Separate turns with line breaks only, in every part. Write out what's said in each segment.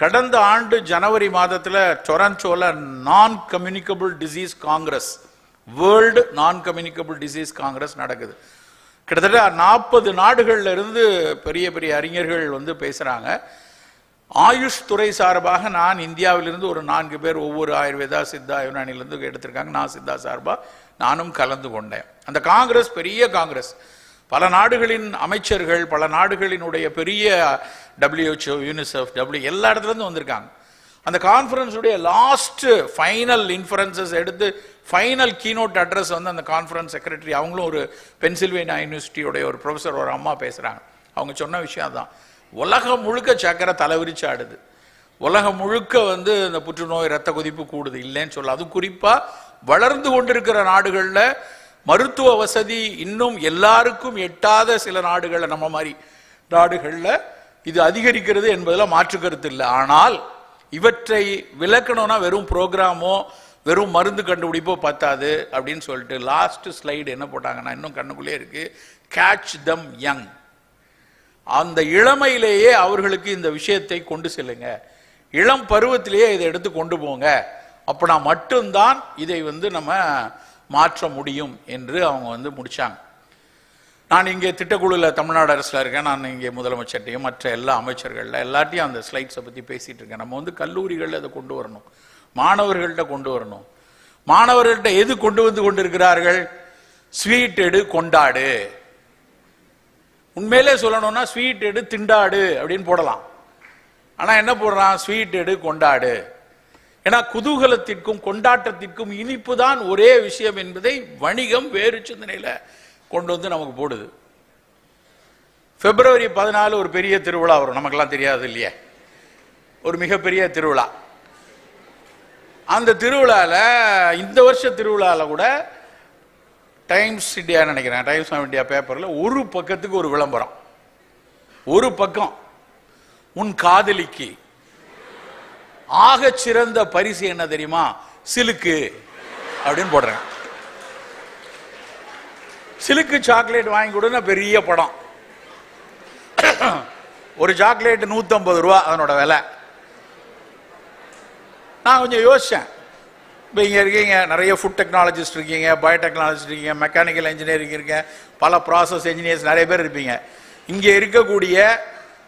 கடந்த ஆண்டு ஜனவரி மாதத்தில் டொரண்டோல non communicable disease congress world non communicable disease congress நடக்குது. கிட்டத்தட்ட நாற்பது நாடுகள்ல இருந்து பெரிய பெரிய அறிஞர்கள் வந்து பேசுறாங்க. ஆயுஷ் துறை சார்பாக நான் இந்தியாவிலிருந்து ஒரு நான்கு பேர் ஒவ்வொரு ஆயுர்வேதா சித்தா யுனானிலிருந்து எடுத்திருக்காங்க. நான் சித்தா சார்பாக நானும் கலந்து கொண்டேன். அந்த காங்கிரஸ் பெரிய காங்கிரஸ். பல நாடுகளின் அமைச்சர்கள் பல நாடுகளினுடைய பெரிய டபிள்யூஹெச்ஓ யூனிசெஃப் டபிள்யூ எல்லா இடத்துலேருந்து வந்திருக்காங்க. அந்த கான்ஃபரன்ஸுடைய லாஸ்ட்டு ஃபைனல் இன்ஃபரன்சஸ் எடுத்து ஃபைனல் கீனோட் அட்ரஸ் வந்து அந்த கான்ஃபரன்ஸ் செக்ரட்டரி அவங்களும் ஒரு பென்சில்வேனியா யூனிவர்சிட்டியோடைய ஒரு ப்ரொஃபஸர் ஒரு அம்மா பேசுகிறாங்க அவங்க சொன்ன விஷயம் தான் உலகம் முழுக்க சக்கரை தலைவிரிச்சு ஆடுது. உலகம் முழுக்க வந்து இந்த புற்றுநோய் ரத்த கொதிப்பு கூடுது இல்லைன்னு சொல்ல. அது குறிப்பாக வளர்ந்து கொண்டிருக்கிற நாடுகளில் மருத்துவ வசதி இன்னும் எல்லாருக்கும் எட்டாத சில நாடுகளில் நம்ம மாதிரி நாடுகளில் இது அதிகரிக்கிறது என்பதில் மாற்று கருத்து இல்லை. ஆனால் இவற்றை விளக்கணும்னா வெறும் ப்ரோக்ராமோ வெறும் மருந்து கண்டுபிடிப்போ பத்தாது அப்படின்னு சொல்லிட்டு லாஸ்ட் ஸ்லைடு என்ன போட்டாங்கன்னா இன்னும் கண்ணுக்குள்ளே இருக்கு. கேட்ச் தம் யங் அந்த இளமையிலேயே அவர்களுக்கு இந்த விஷயத்தை கொண்டு செல்லுங்க. இளம் பருவத்திலேயே இதை எடுத்து கொண்டு போங்க. அப்படின்னா மட்டும்தான் இதை வந்து நம்ம மாற்ற முடியும் என்று அவங்க வந்து முடித்தாங்க நான் இங்கே திட்டக்குழுவில் தமிழ்நாடு அரசில் இருக்கேன். நான் இங்கே முதலமைச்சர்கிட்டையும் மற்ற எல்லா அமைச்சர்களில் எல்லாத்தையும் அந்த ஸ்லைட்ஸை பற்றி பேசிகிட்டு இருக்கேன். நம்ம வந்து கல்லூரிகளில் அதை கொண்டு வரணும். மாணவர்கள்ட்ட கொண்டு வரணும். மாணவர்கள்ட்ட எது கொண்டு வந்து கொண்டிருக்கிறார்கள்? ஸ்வீட் எடு கொண்டாடு. உண்மையிலே சொல்லணும்னா ஸ்வீட் எடு திண்டாடு அப்படின்னு போடலாம். ஆனால் என்ன போடுறான்? ஸ்வீட் எடு கொண்டாடு. ஏன்னா குதூகலத்திற்கும் கொண்டாட்டத்திற்கும் இனிப்பு தான் ஒரே விஷயம் என்பதை வணிகம் வேறு சிந்தனையில் கொண்டு வந்து நமக்கு போடுது. பிப்ரவரி பதினாலு ஒரு பெரிய திருவிழா வரும். நமக்கெல்லாம் தெரியாது இல்லையே. ஒரு மிகப்பெரிய திருவிழா. அந்த திருவிழாவில் இந்த வருஷ திருவிழாவில் கூட டைம்ஸ் இந்தியா நினைக்கிறேன். டைம்ஸ் ஆஃப் இந்தியா பேப்பரில் ஒரு பக்கத்துக்கு ஒரு விளம்பரம். ஒரு பக்கம். உன் காதலிக்கு. ஆக சிறந்த பரிசு என்ன தெரியுமா? சிலுக்கு. அப்படின்னு போடுறேன். சிலுக்கு சாக்லேட் வாங்கி கொடுன்னா பெரிய படம். ஒரு சாக்லேட் நூற்றம்பது ரூபா அதனோட விலை. நான் கொஞ்சம் யோசித்தேன் இப்போ இங்கே இருக்கீங்க நிறைய ஃபுட் டெக்னாலஜிஸ்ட் இருக்கீங்க பயோடெக்னாலஜிஸ்ட் இருக்கீங்க மெக்கானிக்கல் இன்ஜினியரிங் இருக்கீங்க பல ப்ராசஸ் இன்ஜினியர்ஸ் நிறைய பேர் இருப்பீங்க. இங்கே இருக்கக்கூடிய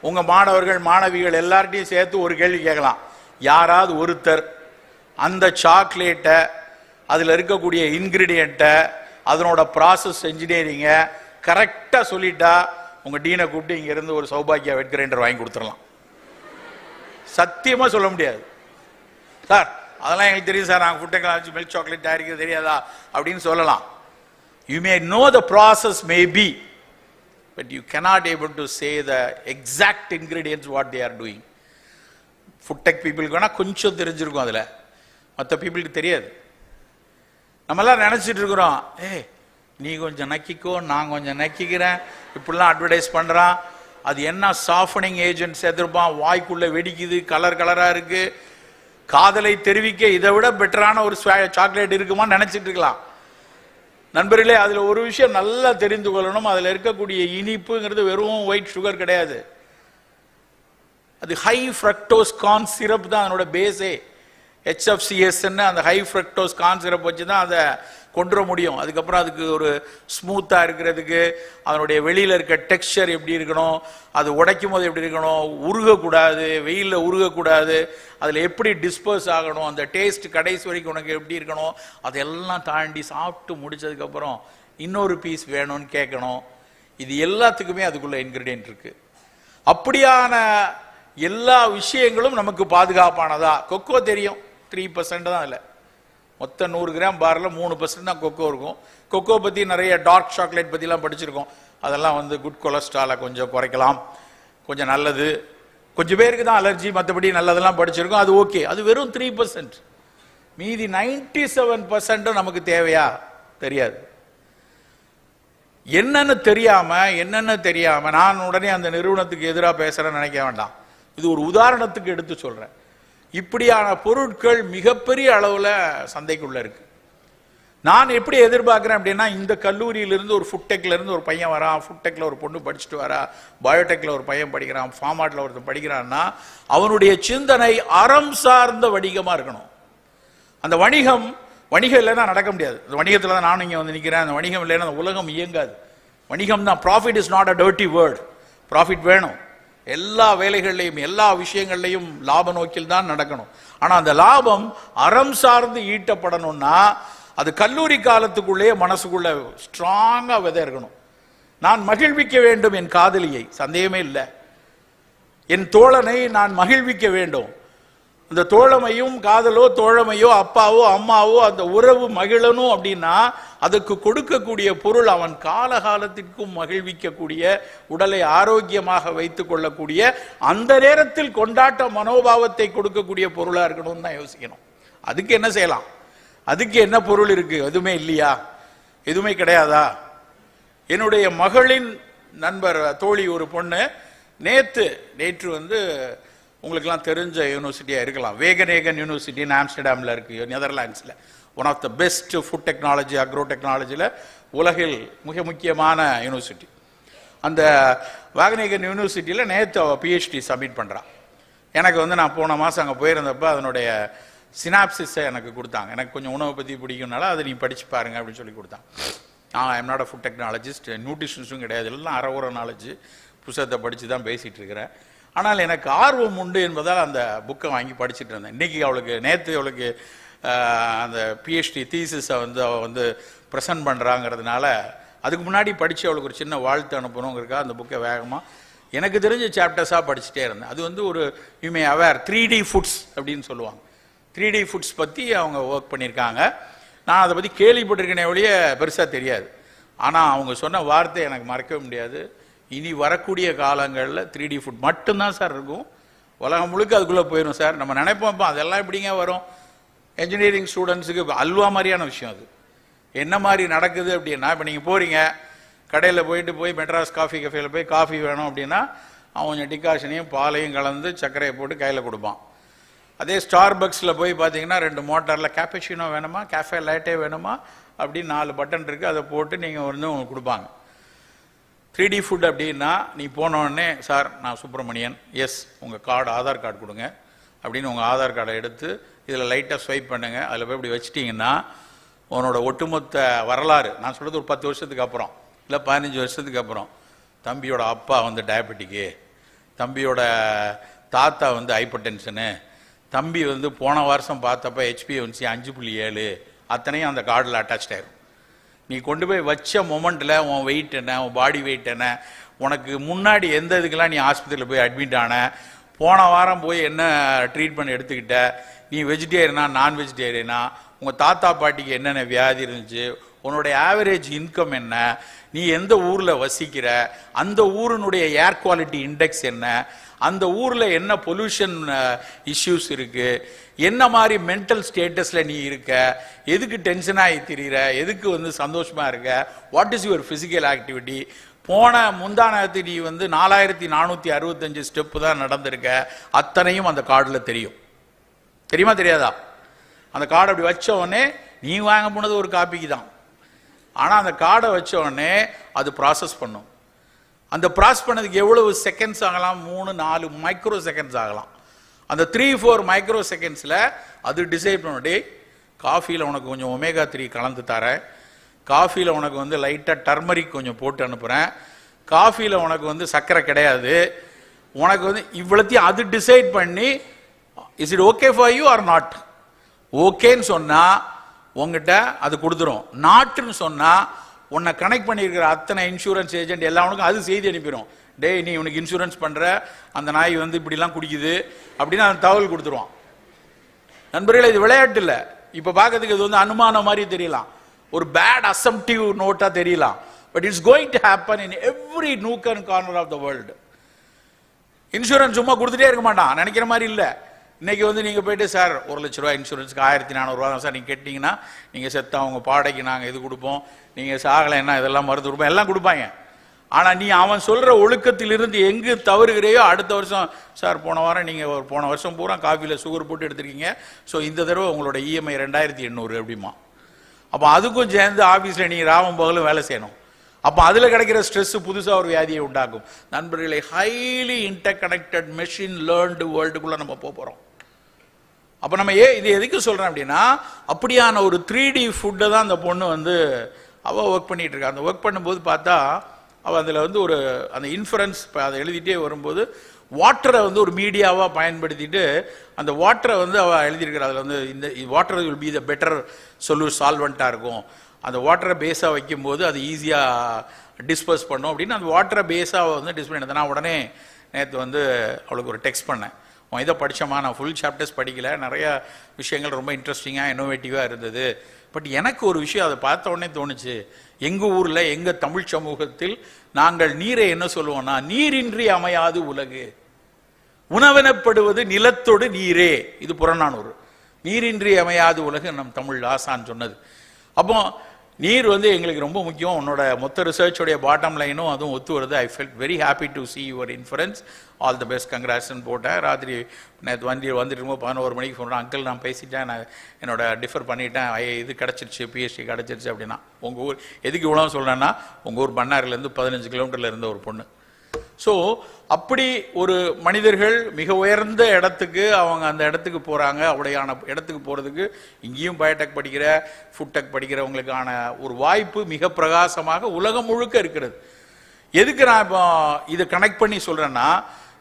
உங்கள் மாணவர்கள் மாணவிகள் எல்லார்ட்டையும் சேர்த்து ஒரு கேள்வி கேட்கலாம். யாராவது ஒருத்தர் அந்த சாக்லேட்டை அதில் இருக்கக்கூடிய இன்க்ரீடியண்ட்டை அதனோட ப்ராசஸ் இன்ஜினியரிங்கை கரெக்டாக சொல்லிட்டா உங்கள் டீனை கூப்பிட்டு இங்கேருந்து ஒரு சௌபாக்கியா வெட் கிரைண்டர் வாங்கி கொடுத்துடலாம். சத்தியமாக சொல்ல முடியாது. சார் அதெல்லாம் எங்களுக்கு தெரியும் சார். நாங்கள் ஃபுட் டெக்னாலஜி மில்க் சாக்லேட் தயாரிக்கிறது தெரியாதா? அப்படின்னு சொல்லலாம். You may know the process may be but you cannot able to say the exact ingredients what they are doing food tech பீப்புளுக்கு வேணால் கொஞ்சம் தெரிஞ்சிருக்கும் அதில். மற்ற பீப்புளுக்கு தெரியாது. நம்மெல்லாம் நினச்சிட்டு இருக்கிறோம் ஏ நீ கொஞ்சம் நக்கிக்கோ நான் கொஞ்சம் நக்கிக்கிறேன். இப்படிலாம் அட்வர்டைஸ் பண்ணுறான் அது என்ன சாஃப்டனிங் ஏஜென்ட் சேர்த்துருப்பான் வாய்க்குள்ளே வெடிக்குது கலர் கலராக இருக்குது காதலை தெரிவிக்க இதை விட பெட்டரான ஒரு சாக்லேட் இருக்குமான்னு நினச்சிட்டு இருக்கலாம். நண்பர்களே அதில் ஒரு விஷயம் நல்லா தெரிந்து கொள்ளணும். அதில் இருக்கக்கூடிய இனிப்புங்கிறது வெறும் ஒயிட் சுகர் கிடையாது. அது ஹை ஃப்ரக்டோஸ் கான் சிரப் தான் அதனோட பேஸே ஹெச்எஃப்சிஎஸ்ன்னு அந்த ஹை ஃப்ரக்டோஸ் கான் சிரப் வச்சு தான் அதை கொண்டு வர முடியும். அதுக்கப்புறம் அதுக்கு ஒரு ஸ்மூத்தாக இருக்கிறதுக்கு அதனுடைய வெளியில் இருக்க டெக்ஸ்சர் எப்படி இருக்கணும் அது உடைக்கும் போது எப்படி இருக்கணும் உருகக்கூடாது வெயிலில் உருகக்கூடாது அதில் எப்படி டிஸ்போஸ் ஆகணும் அந்த டேஸ்ட் கடைசி வரைக்கும் உனக்கு எப்படி இருக்கணும் அதெல்லாம் தாண்டி சாப்பிட்டு முடிச்சதுக்கப்புறம் இன்னொரு பீஸ் வேணும்னு கேட்கணும். இது எல்லாத்துக்குமே அதுக்குள்ள இன்க்ரீடியன்ட் இருக்குது அப்படியான எல்லா விஷயங்களும் நமக்கு பாதுகாப்பானதா? கொக்கோ தெரியும். த்ரீ பர்சன்ட் தான் இல்லை மொத்தம் நூறு கிராம் பாரில் மூணு பர்சன்ட் தான் கொக்கோ இருக்கும். கொக்கோ பற்றி நிறைய டார்க் சாக்லேட் பற்றிலாம் படிச்சிருக்கோம். அதெல்லாம் வந்து குட் கொலஸ்ட்ராலை கொஞ்சம் குறைக்கலாம். கொஞ்சம் நல்லது. கொஞ்சம் பேருக்கு தான் அலர்ஜி மற்றபடி நல்லதெல்லாம் படிச்சிருக்கோம். அது ஓகே அது வெறும் த்ரீ பர்சன்ட் மீதி நைன்டி செவன் பர்சன்ட்டும் நமக்கு தேவையா? தெரியாது. என்னன்னு தெரியாமல் என்னென்னு தெரியாமல் நான் உடனே அந்த நிறுவனத்துக்கு எதிராக பேசுகிறேன்னு நினைக்க வேண்டாம். இது ஒரு உதாரணத்துக்கு எடுத்து சொல்கிறேன் இப்படியான பொருட்கள் மிகப்பெரிய அளவில் சந்தைக்குள்ளே இருக்கு. நான் எப்படி எதிர்பார்க்குறேன் அப்படின்னா இந்த கல்லூரியிலிருந்து ஒரு ஃபுட்டெக்லேருந்து ஒரு பையன் வரான் ஃபுட்டெக்கில் ஒரு பொண்ணு படிச்சுட்டு வரா பயோடெக்கில் ஒரு பையன் படிக்கிறான் ஃபார்மாட்டில் ஒருத்தன் படிக்கிறான்னா அவனுடைய சிந்தனை அறம் சார்ந்த வணிகமாக இருக்கணும். அந்த வணிகம் வணிகம் இல்லைன்னா நடக்க முடியாது. அந்த வணிகத்தில் தான் நானும் இங்கே வந்து நிற்கிறேன் அந்த வணிகம் இல்லைன்னா அந்த உலகம் இயங்காது. வணிகம் தான் profit is not a dirty word profit வேணும். எல்லா வேலைகள்லையும் எல்லா விஷயங்கள்லையும் லாப நோக்கில் தான் நடக்கணும். ஆனால் அந்த லாபம் அறம் சார்ந்து ஈட்டப்படணும்னா அது கல்லூரி காலத்துக்குள்ளேயே மனசுக்குள்ள ஸ்ட்ராங்காக விதை இருக்கணும் நான் மகிழ்விக்க வேண்டும் என் காதலியை. சந்தேகமே இல்லை. என் தோழனை நான் மகிழ்விக்க வேண்டும். அந்த தோழமையும் காதலோ தோழமையோ அப்பாவோ அம்மாவோ அந்த உறவு மகிழணும் அப்படின்னா அதுக்கு கொடுக்கக்கூடிய பொருள் அவன் காலகாலத்திற்கும் மகிழ்விக்கக்கூடிய உடலை ஆரோக்கியமாக வைத்துக் கொள்ளக்கூடிய அந்த நேரத்தில் கொண்டாட்ட மனோபாவத்தை கொடுக்கக்கூடிய பொருளா இருக்கணும்னு தான் யோசிக்கணும். அதுக்கு என்ன செய்யலாம்? அதுக்கு என்ன பொருள் இருக்கு? எதுவுமே இல்லையா? எதுவுமே கிடையாதா? என்னுடைய மகளின் நண்பர் தோழி ஒரு பொண்ணு நேத்து நேற்று வந்து உங்களுக்கெல்லாம் தெரிஞ்ச யூனிவர்சிட்டியாக இருக்கலாம். வேகனேகன் யூனிவர்சிட்டின்னு ஆம்ஸ்டர்டாமில் இருக்குது நெதர்லாண்ட்ஸில் one of the best food technology agro டெக்னாலஜியில் உலகில் மிக முக்கியமான யூனிவர்சிட்டி அந்த வேகனேகன் யூனிவர்சிட்டியில் நேற்று அவள் பிஹெச்டி சப்மிட் பண்ணுறான் எனக்கு வந்து நான் போன மாதம் அங்கே போயிருந்தப்போ அதனுடைய சினாப்சிஸை எனக்கு கொடுத்தாங்க. எனக்கு கொஞ்சம் உணவை பற்றி பிடிக்கும்னால அதை நீ படித்து பாருங்க அப்படின்னு சொல்லி கொடுத்தான் நான் I'm not a food technologist நியூட்ரிஷன்ஸும் கிடையாது. எல்லாம் அரை உர நாலேஜ் புத்தகத்தை படித்து தான் பேசிகிட்டு இருக்கிறேன். ஆனால் எனக்கு ஆர்வம் உண்டு என்பதால் அந்த புக்கை வாங்கி படிச்சுட்டு இருந்தேன். இன்றைக்கி அவளுக்கு நேற்று அவளுக்கு அந்த பிஹெச்டி தீசிஸை வந்து அவள் வந்து ப்ரெசன்ட் பண்ணுறாங்கிறதுனால அதுக்கு முன்னாடி படித்து அவளுக்கு ஒரு சின்ன வாழ்த்து அனுப்பணுங்கிறக்கா அந்த புக்கை வேகமாக எனக்கு தெரிஞ்ச சாப்டர்ஸாக படிச்சுட்டே இருந்தேன். அது வந்து ஒரு you may aware three D foods அப்படின்னு சொல்லுவாங்க. த்ரீ டி ஃபுட்ஸ் பற்றி அவங்க ஒர்க் பண்ணியிருக்காங்க. நான் அதை பற்றி கேள்விப்பட்டிருக்கேனே ஒழிய பெருசாக தெரியாது. ஆனால் அவங்க சொன்ன வார்த்தை எனக்கு மறக்கவே முடியாது. இனி வரக்கூடிய காலங்களில் த்ரீ டி ஃபுட் மட்டும்தான் சார் இருக்கும். உலகம் முழுக்க அதுக்குள்ளே போயிடும் சார் நம்ம நினைப்போம் இப்போ அதெல்லாம் எப்படிங்க வரும்? என்ஜினியரிங் ஸ்டூடெண்ட்ஸுக்கு அல்வா மாதிரியான விஷயம் அது. என்ன மாதிரி நடக்குது அப்படின்னா இப்போ நீங்கள் போகிறீங்க கடையில் போயிட்டு போய் மெட்ராஸ் காஃபி கஃபேல போய் காஃபி வேணும் அப்படின்னா அவன் கொஞ்சம் டிகாஷனையும் பாலையும் கலந்து சர்க்கரையை போட்டு கையில் கொடுப்பான். அதே ஸ்டார் பக்ஸில் போய் பார்த்தீங்கன்னா ரெண்டு மோட்டாரில் கேப்பச்சினோ வேணுமா கேஃபே லைட்டே வேணுமா அப்படின்னு நாலு பட்டன் இருக்குது அதை போட்டு நீங்கள் வந்து உங்களுக்கு கொடுப்பாங்க. த்ரீ டி ஃபுட் அப்படின்னா நீ போனோடனே சார் நான் சுப்பிரமணியன். எஸ் உங்கள் கார்டு ஆதார் கார்டு கொடுங்க. அப்படின்னு உங்கள் ஆதார் கார்டை எடுத்து இதில் லைட்டாக ஸ்வைப் பண்ணுங்கள் அதில் போய் இப்படி வச்சிட்டிங்கன்னா உன்னோட ஒட்டுமொத்த வரலாறு நான் சொல்கிறது ஒரு பத்து வருஷத்துக்கு அப்புறம் இல்லை பதினஞ்சு வருஷத்துக்கு அப்புறம் தம்பியோட அப்பா வந்து டயபெட்டிக்கு தம்பியோட தாத்தா வந்து ஹைப்பர் டென்ஷனு தம்பி வந்து போன வருஷம் பார்த்தப்ப ஹெச்பி வந்துச்சு அஞ்சு புள்ளி ஏழு அத்தனையும் அந்த கார்டில் அட்டாச் ஆகிடும் நீ கொண்டு போய் வச்ச மொமெண்ட்டில் உன் வெயிட் என்ன உன் பாடி வெயிட் என்ன உனக்கு முன்னாடி எந்த இதுக்கெல்லாம் நீ ஆஸ்பத்திரியில் போய் அட்மிட் ஆன போன வாரம் போய் என்ன ட்ரீட்மெண்ட் எடுத்துக்கிட்ட நீ வெஜிடேரியனா நான் வெஜிடேரியனா உங்கள் தாத்தா பாட்டிக்கு என்னென்ன வியாதி இருந்துச்சு உன்னுடைய ஆவரேஜ் இன்கம் என்ன? நீ எந்த ஊரில் வசிக்கிற? அந்த ஊரினுடைய ஏர் குவாலிட்டி இண்டெக்ஸ் என்ன? அந்த ஊரில் என்ன பொல்யூஷன் இஷ்யூஸ் uh, இருக்கு? என்ன மாதிரி மென்டல் ஸ்டேட்டஸில் நீ இருக்க? எதுக்கு டென்ஷன் ஆகி திரியிற? எதுக்கு வந்து சந்தோஷமா இருக்க? What is your physical activity போன முந்தானத்து நீ வந்து நாலாயிரத்தி நானூற்றி அறுபத்தஞ்சு ஸ்டெப்பு தான் நடந்திருக்க. அத்தனையும் அந்த கார்டில் தெரியும். தெரியுமா தெரியாதா? அந்த கார்டு அப்படி வச்ச உடனே நீ வாங்க போனது ஒரு காப்பிக்கு தான். ஆனால் அந்த கார்டை வச்ச உடனே அது ப்ராசஸ் பண்ணும். அந்த ப்ராசஸ் பண்ணதுக்கு எவ்வளவு செகண்ட்ஸ் ஆகலாம்? மூணு நாலு மைக்ரோ செகண்ட்ஸ் ஆகலாம். அந்த த்ரீ ஃபோர் மைக்ரோ செகண்ட்ஸில் அது டிசைட் பண்ணும். காஃபியில் உனக்கு கொஞ்சம் ஒமேகா த்ரீ கலந்து தரேன். காஃபியில் உனக்கு வந்து லைட்டாக டர்மரிக் கொஞ்சம் போட்டு அனுப்புகிறேன் காஃபியில் உனக்கு வந்து சர்க்கரை கிடையாது. உனக்கு வந்து இவ்வளோத்தையும் அது டிசைட் பண்ணி is it okay for you or not ஓகேன்னு சொன்னால் உங்ககிட்ட அது கொடுத்துரும். நாட்டுன்னு சொன்னால் உன்னை கனெக்ட் பண்ணியிருக்கிற அத்தனை இன்சூரன்ஸ் ஏஜென்ட் எல்லாவனுக்கும் அது செய்தி அனுப்பிடும் டேய் நீ உனக்கு இன்சூரன்ஸ் பண்ணுற அந்த நாய் வந்து இப்படிலாம் குடிக்குது அப்படின்னு அந்த தகவல் கொடுத்துருவான். நண்பர்களே இது விளையாட்டு இல்லை. இப்போ பார்க்கறதுக்கு இது வந்து அனுமானம் மாதிரி தெரியலாம். ஒரு பேட் அசம்டிவ் நோட்டாக தெரியலாம். But it's going to happen in every nook and corner of the world insurance சும்மா கொடுத்துட்டே இருக்க மாட்டான். நினைக்கிற மாதிரி இல்லை. இன்னைக்கு வந்து நீங்கள் போயிட்டு சார் ஒரு லட்ச ரூபா இன்சூரன்ஸ்க்கு ஆயிரத்தி நானூறுரூவா தான் சார். நீங்கள் கேட்டிங்கன்னா நீங்கள் செத்தா உங்கள் பாடைக்கு நாங்கள் இது கொடுப்போம். நீங்கள் சாகலைன்னா இதெல்லாம் மருந்து கொடுப்போம். எல்லாம் கொடுப்பாங்க. ஆனால் நீ அவன் சொல்கிற ஒழுக்கத்திலிருந்து எங்கு தவறுகிறையோ அடுத்த வருஷம் சார் போன வாரம் நீங்கள் ஒரு போன வருஷம் பூரா காஃபியில் சுகர் போட்டு எடுத்திருக்கீங்க. ஸோ இந்த தடவை உங்களோட இஎம்ஐ ரெண்டாயிரத்தி எண்ணூறு அப்படிமா அப்போ அதுக்கும் சேர்ந்து ஆஃபீஸில் நீங்கள் ராவம் பகலும் வேலை செய்யணும். அப்போ அதில் கிடைக்கிற ஸ்ட்ரெஸ் புதுசாக ஒரு வியாதியை உண்டாக்கும். நண்பர்களை highly interconnected machine learned வேர்ல்டுக்குள்ளே நம்ம போகிறோம் அப்போ நம்ம ஏ இது எதுக்கு சொல்கிறேன் அப்படின்னா அப்படியான ஒரு த்ரீ டி ஃபுட்டை தான் அந்த பொண்ணு வந்து அவள் ஒர்க் பண்ணிகிட்டு இருக்கா. அந்த ஒர்க் பண்ணும்போது பார்த்தா அவள் அதில் வந்து ஒரு அந்த இன்ஃபரன்ஸ் அதை எழுதிட்டே வரும்போது வாட்டரை வந்து ஒரு மீடியாவாக பயன்படுத்திட்டு அந்த வாட்டரை வந்து அவள் எழுதியிருக்கிறா. அதில் வந்து இந்த water will be the better சொல்லு சால்வெண்ட்டாக இருக்கும். அந்த வாட்டரை பேஸாக வைக்கும்போது அது ஈஸியாக டிஸ்பர்ஸ் பண்ணும் அப்படின்னு அந்த வாட்டரை பேஸாக வந்து டிஸ்பிளே பண்ணது நான் உடனே நேற்று வந்து அவளுக்கு ஒரு டெக்ஸ்ட் பண்ணேன். உன் இதை படித்தோமா நான் ஃபுல் சாப்டர்ஸ் படிக்கல. நிறைய விஷயங்கள் ரொம்ப இன்ட்ரெஸ்டிங்காக இன்னோவேட்டிவாக இருந்தது. பட் எனக்கு ஒரு விஷயம் அதை பார்த்த உடனே தோணுச்சு. எங்கள் ஊரில் எங்கள் தமிழ் சமூகத்தில் நாங்கள் நீரை என்ன சொல்லுவோம்னா நீரின்றி அமையாது உலகு. உணவெனப்படுவது நிலத்தோடு நீரே. இது புறநானூறு. நீரின்றி அமையாது உலகு நம் தமிழ் ஆசான் சொன்னது. அப்போ நீர் வந்து எங்களுக்கு ரொம்ப முக்கியம். உன்னோட மொத்த ரிசர்ச்சோடைய பாட்டம் லைனும் அதுவும் ஒத்து வருது. I felt very happy to see your inference all the best கங்க்ராட்ஸ்னு போட்டேன். ராத்திரி நேற்று வண்டி வந்துட்டு இருக்கும்போது பதினோரு மணிக்கு சொல்கிறேன் அங்கிள் நான் பேசிட்டேன். நான் என்னோட டிஃபர் பண்ணிட்டேன். இது கிடச்சிருச்சு பிஎஸ்சி கிடச்சிருச்சு அப்படின்னா. உங்கள் ஊர் எதுக்கு இவ்வளோ சொல்கிறேன்னா உங்கள் ஊர் பண்ணாரிலேருந்து பதினஞ்சு கிலோமீட்டரில் இருந்த ஒரு பொண்ணு. ஸோ அப்படி ஒரு மனிதர்கள் மிக உயர்ந்த இடத்துக்கு அவங்க அந்த இடத்துக்கு போகிறாங்க அப்படியான இடத்துக்கு போகிறதுக்கு இங்கேயும் பயோடெக் படிக்கிற ஃபுட்டெக் படிக்கிறவங்களுக்கான ஒரு வாய்ப்பு மிக பிரகாசமாக உலகம் முழுக்க இருக்கிறது. எதுக்கு நான் இப்போ இதை கனெக்ட் பண்ணி சொல்கிறேன்னா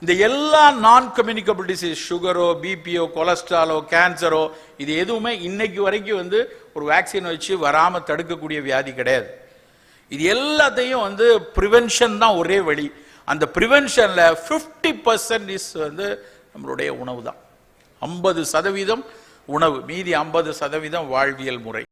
இந்த எல்லா நான் கம்யூனிகபிள் டிசீஸ் சுகரோ பிபிஓ கொலஸ்ட்ராலோ கேன்சரோ இது எதுவுமே இன்னைக்கு வரைக்கும் வந்து ஒரு வேக்சின் வச்சு வராமல் தடுக்கக்கூடிய வியாதி கிடையாது. இது எல்லாத்தையும் வந்து ப்ரிவென்ஷன் தான் ஒரே வழி. அந்த ப்ரிவென்ஷனில் ஃபிஃப்டி பர்சன்ட் இஸ் வந்து நம்மளுடைய உணவு தான் ஐம்பது சதவீதம் உணவு. மீதி ஐம்பது சதவீதம் வாழ்வியல் முறை.